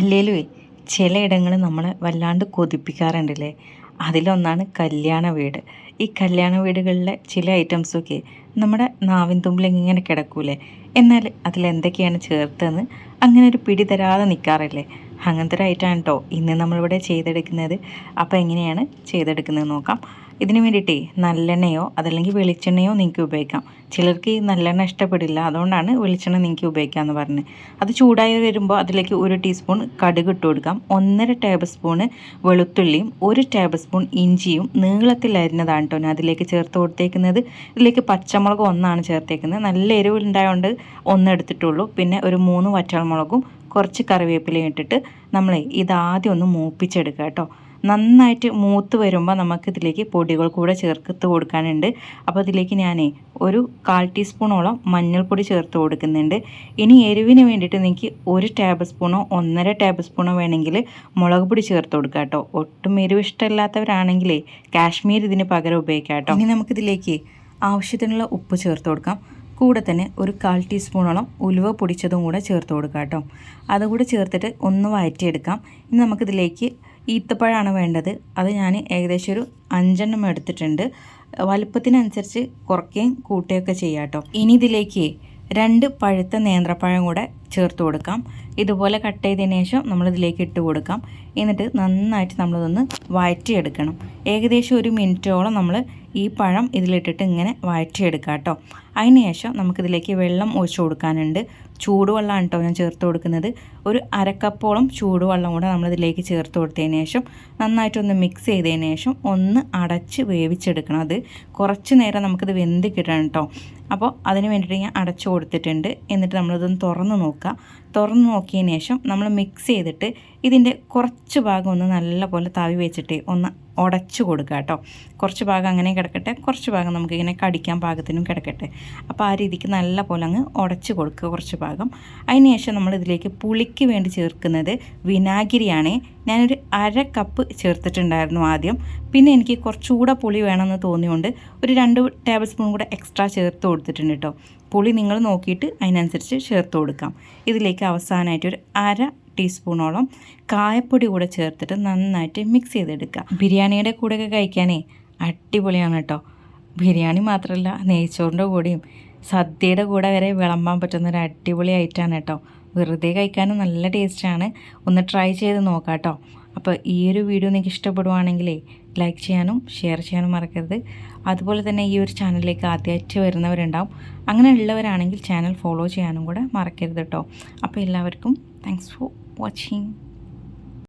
അല്ലേലുവേ ചിലയിടങ്ങൾ നമ്മളെ വല്ലാണ്ട് കൊതിപ്പിക്കാറുണ്ടല്ലേ? അതിലൊന്നാണ് കല്യാണ വീട്. ഈ കല്യാണ വീടുകളിലെ ചില ഐറ്റംസൊക്കെ നമ്മുടെ നാവിൻ തുമ്പിൽ ഇങ്ങനെ കിടക്കൂലേ? എന്നാൽ അതിലെന്തൊക്കെയാണ് ചേർത്തതെന്ന് അങ്ങനെ ഒരു പിടി തരാതെ നിൽക്കാറില്ലേ അങ്ങനത്തെ ഒരു ഐറ്റമാണ് കേട്ടോ ഇന്ന് നമ്മളിവിടെ ചെയ്തെടുക്കുന്നത്. അപ്പോൾ എങ്ങനെയാണ് ചെയ്തെടുക്കുന്നത് നോക്കാം. ഇതിന് വേണ്ടിയിട്ടേ നല്ലെണ്ണയോ അതല്ലെങ്കിൽ വെളിച്ചെണ്ണയോ നിങ്ങൾക്ക് ഉപയോഗിക്കാം. ചിലർക്ക് ഈ നല്ലെണ്ണ ഇഷ്ടപ്പെടില്ല. അതുകൊണ്ടാണ് വെളിച്ചെണ്ണ നിങ്ങൾക്ക് ഉപയോഗിക്കാമെന്ന് പറഞ്ഞത്. അത് ചൂടായി വരുമ്പോൾ അതിലേക്ക് ഒരു ടീസ്പൂൺ കടുക് ഇട്ട് കൊടുക്കാം. ഒന്നര ടേബിൾ സ്പൂണ് വെളുത്തുള്ളിയും ഒരു ടേബിൾ സ്പൂൺ ഇഞ്ചിയും നീളത്തിൽ അരിഞ്ഞതാണ് കേട്ടോ ഞാൻ അതിലേക്ക് ചേർത്ത് കൊടുത്തേക്കുന്നത്. ഇതിലേക്ക് പച്ചമുളക് ഒന്നാണ് ചേർത്തേക്കുന്നത്. നല്ല എരിവുണ്ടായതുകൊണ്ട് ഒന്നെടുത്തിട്ടുള്ളൂ പിന്നെ ഒരു മൂന്ന് വറ്റൽമുളകും കുറച്ച് കറിവേപ്പിലയും ഇട്ടിട്ട് നമ്മൾ ഇതാദ്യം ഒന്ന് മൂപ്പിച്ചെടുക്കുക കേട്ടോ. നന്നായിട്ട് മൂത്ത് വരുമ്പോൾ നമുക്കിതിലേക്ക് പൊടികൾ കൂടെ ചേർത്ത് കൊടുക്കാനുണ്ട്. അപ്പോൾ ഇതിലേക്ക് ഞാൻ ഒരു കാൽ ടീസ്പൂണോളം മഞ്ഞൾപ്പൊടി ചേർത്ത് കൊടുക്കുന്നുണ്ട്. ഇനി എരിവിന് വേണ്ടിയിട്ട് നിങ്ങൾക്ക് ഒരു ടേബിൾ സ്പൂണോ ഒന്നര ടേബിൾ സ്പൂണോ വേണമെങ്കിൽ മുളക് പൊടി ചേർത്ത് കൊടുക്കുക കേട്ടോ. ഒട്ടും എരിവ് ഇഷ്ടമില്ലാത്തവരാണെങ്കിലേ കാശ്മീർ ഇതിന് പകരം ഉപയോഗിക്കാം കേട്ടോ. ഇനി നമുക്കിതിലേക്ക് ആവശ്യത്തിനുള്ള ഉപ്പ് ചേർത്ത് കൊടുക്കാം. കൂടെ തന്നെ ഒരു കാൽ ടീസ്പൂണോളം ഉലുവ പൊടിച്ചതും കൂടെ ചേർത്ത് കൊടുക്കാം കേട്ടോ. അതുകൂടെ ചേർത്തിട്ട് ഒന്ന് വഴറ്റിയെടുക്കാം. ഇനി നമുക്കിതിലേക്ക് ഈത്തപ്പഴമാണ് വേണ്ടത്. അത് ഞാൻ ഏകദേശം ഒരു അഞ്ചെണ്ണം എടുത്തിട്ടുണ്ട്. വലുപ്പത്തിനനുസരിച്ച് കുറയ്ക്കുകയും കൂട്ടുകയൊക്കെ ചെയ്യാം കേട്ടോ. ഇനി ഇതിലേക്ക് രണ്ട് പഴുത്ത നേന്ത്രപ്പഴം കൂടെ ചേർത്ത് കൊടുക്കാം. ഇതുപോലെ കട്ട് ചെയ്തതിന് ശേഷം നമ്മളിതിലേക്ക് ഇട്ട് കൊടുക്കാം. എന്നിട്ട് നന്നായിട്ട് നമ്മളിതൊന്ന് വഴറ്റിയെടുക്കണം. ഏകദേശം ഒരു മിനിറ്റോളം നമ്മൾ ഈ പഴം ഇതിലിട്ടിട്ട് ഇങ്ങനെ വഴറ്റിയെടുക്കാം കേട്ടോ. അതിന് ശേഷം നമുക്കിതിലേക്ക് വെള്ളം ഒഴിച്ചു കൊടുക്കാനുണ്ട്. ചൂടുവെള്ളമാണ് കേട്ടോ ഞാൻ ചേർത്ത് കൊടുക്കുന്നത്. ഒരു അരക്കപ്പോളം ചൂടുവെള്ളം കൂടെ നമ്മളിതിലേക്ക് ചേർത്ത് കൊടുത്തതിന് ശേഷം നന്നായിട്ടൊന്ന് മിക്സ് ചെയ്തതിന് ശേഷം ഒന്ന് അടച്ച് വേവിച്ചെടുക്കണം അത്. കുറച്ച് നേരം നമുക്കിത് വെന്ത് കിട്ടണം കേട്ടോ. അപ്പോൾ അതിന് വേണ്ടിയിട്ട് ഞാൻ അടച്ചു കൊടുത്തിട്ടുണ്ട്. എന്നിട്ട് നമ്മളിതൊന്ന് തുറന്ന് നോക്കുക തുറന്ന് നോക്കിയതിന് ശേഷം നമ്മൾ മിക്സ് ചെയ്തിട്ട് ഇതിന്റെ കുറച്ച് ഭാഗം ഒന്ന് നല്ലപോലെ തവി വെച്ചിട്ട് ഒന്ന് ഉടച്ചു കൊടുക്കുക കേട്ടോ. കുറച്ച് ഭാഗം അങ്ങനെ കിടക്കട്ടെ കുറച്ച് ഭാഗം നമുക്കിങ്ങനെ കടിക്കാൻ പാകത്തിനും കിടക്കട്ടെ. അപ്പോൾ ആ രീതിക്ക് നല്ല പോലെ അങ്ങ് ഉടച്ച് കൊടുക്കുക കുറച്ച് ഭാഗം. അതിന് ശേഷം നമ്മൾ ഇതിലേക്ക് പുളിക്ക് വേണ്ടി ചേർക്കുന്നത് വിനാഗിരിയാണ്. ഞാനൊരു അര കപ്പ് ചേർത്തിട്ടുണ്ടായിരുന്നു ആദ്യം. പിന്നെ എനിക്ക് കുറച്ചുകൂടെ പുളി വേണമെന്ന് തോന്നിയുകൊണ്ട് ഒരു രണ്ട് ടേബിൾ സ്പൂൺ കൂടെ എക്സ്ട്രാ ചേർത്ത് കൊടുത്തിട്ടുണ്ട് കേട്ടോ. പുളി നിങ്ങൾ നോക്കിയിട്ട് അതിനനുസരിച്ച് ചേർത്ത് കൊടുക്കാം. ഇതിലേക്ക് അവസാനമായിട്ട് ഒരു അര ടീസ്പൂണോളം കായപ്പൊടി കൂടെ ചേർത്തിട്ട് നന്നായിട്ട് മിക്സ് ചെയ്തെടുക്കുക. ബിരിയാണിയുടെ കൂടെയൊക്കെ കഴിക്കാനേ അടിപൊളിയാണ് കേട്ടോ. ബിരിയാണി മാത്രമല്ല നെയ്ച്ചോറിന്റെ കൂടെയും സദ്യയുടെ കൂടെ വരെ വിളമ്പാൻ പറ്റുന്ന ഒരു അടിപൊളി ഐറ്റമാണ് കേട്ടോ. വെറുതെ കഴിക്കാനും നല്ല ടേസ്റ്റാണ്. ഒന്ന് ട്രൈ ചെയ്ത് നോക്കാം കേട്ടോ. അപ്പോൾ ഈ ഒരു വീഡിയോ നിങ്ങൾക്ക് ഇഷ്ടപ്പെടുവാണെങ്കിലേ ലൈക്ക് ചെയ്യാനും ഷെയർ ചെയ്യാനും മറക്കരുത്. അതുപോലെ തന്നെ ഈ ഒരു ചാനലിലേക്ക് ആദ്യമായിട്ട് വരുന്നവരുണ്ടാവും. അങ്ങനെ ഉള്ളവരാണെങ്കിൽ ചാനൽ ഫോളോ ചെയ്യാനും കൂടെ മറക്കരുത് കേട്ടോ. അപ്പോൾ എല്ലാവർക്കും താങ്ക്സ് ഫോർ 我亲。